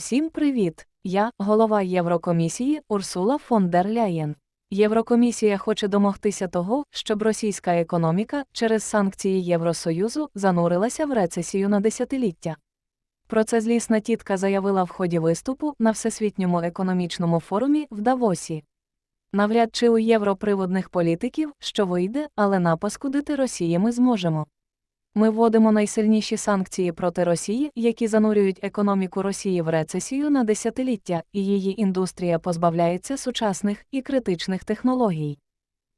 Всім привіт! Я голова Єврокомісії Урсула фон дер Ляєн. Єврокомісія хоче домогтися того, щоб російська економіка через санкції Євросоюзу занурилася в рецесію на десятиліття. Про це злісна тітка заявила в ході виступу на Всесвітньому економічному форумі в Давосі. Навряд чи у європриводних політиків, що вийде, але напаскудити Росії ми зможемо. Ми вводимо найсильніші санкції проти Росії, які занурюють економіку Росії в рецесію на десятиліття, і її індустрія позбавляється сучасних і критичних технологій.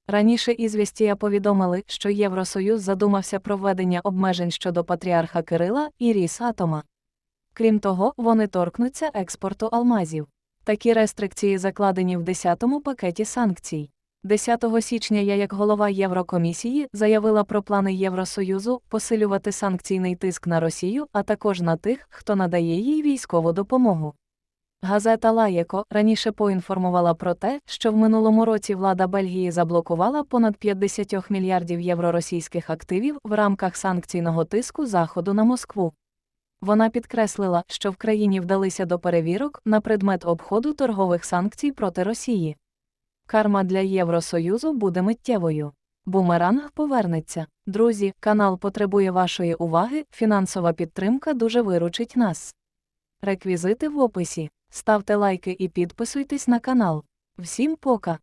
Раніше ізвістія повідомили, що Євросоюз задумався про введення обмежень щодо патріарха Кирила і Рісатома. Крім того, вони торкнуться експорту алмазів. Такі рестрикції закладені в 10-му пакеті санкцій. 10 січня я, як голова Єврокомісії, заявила про плани Євросоюзу посилювати санкційний тиск на Росію, а також на тих, хто надає їй військову допомогу. Газета Лаєко раніше поінформувала про те, що в минулому році влада Бельгії заблокувала понад 50 мільярдів євро російських активів в рамках санкційного тиску Заходу на Москву. Вона підкреслила, що в країні вдалися до перевірок на предмет обходу торгових санкцій проти Росії. Карма для Євросоюзу буде миттєвою. Бумеранг повернеться. Друзі, канал потребує вашої уваги, фінансова підтримка дуже виручить нас. Реквізити в описі. Ставте лайки і підписуйтесь на канал. Всім пока!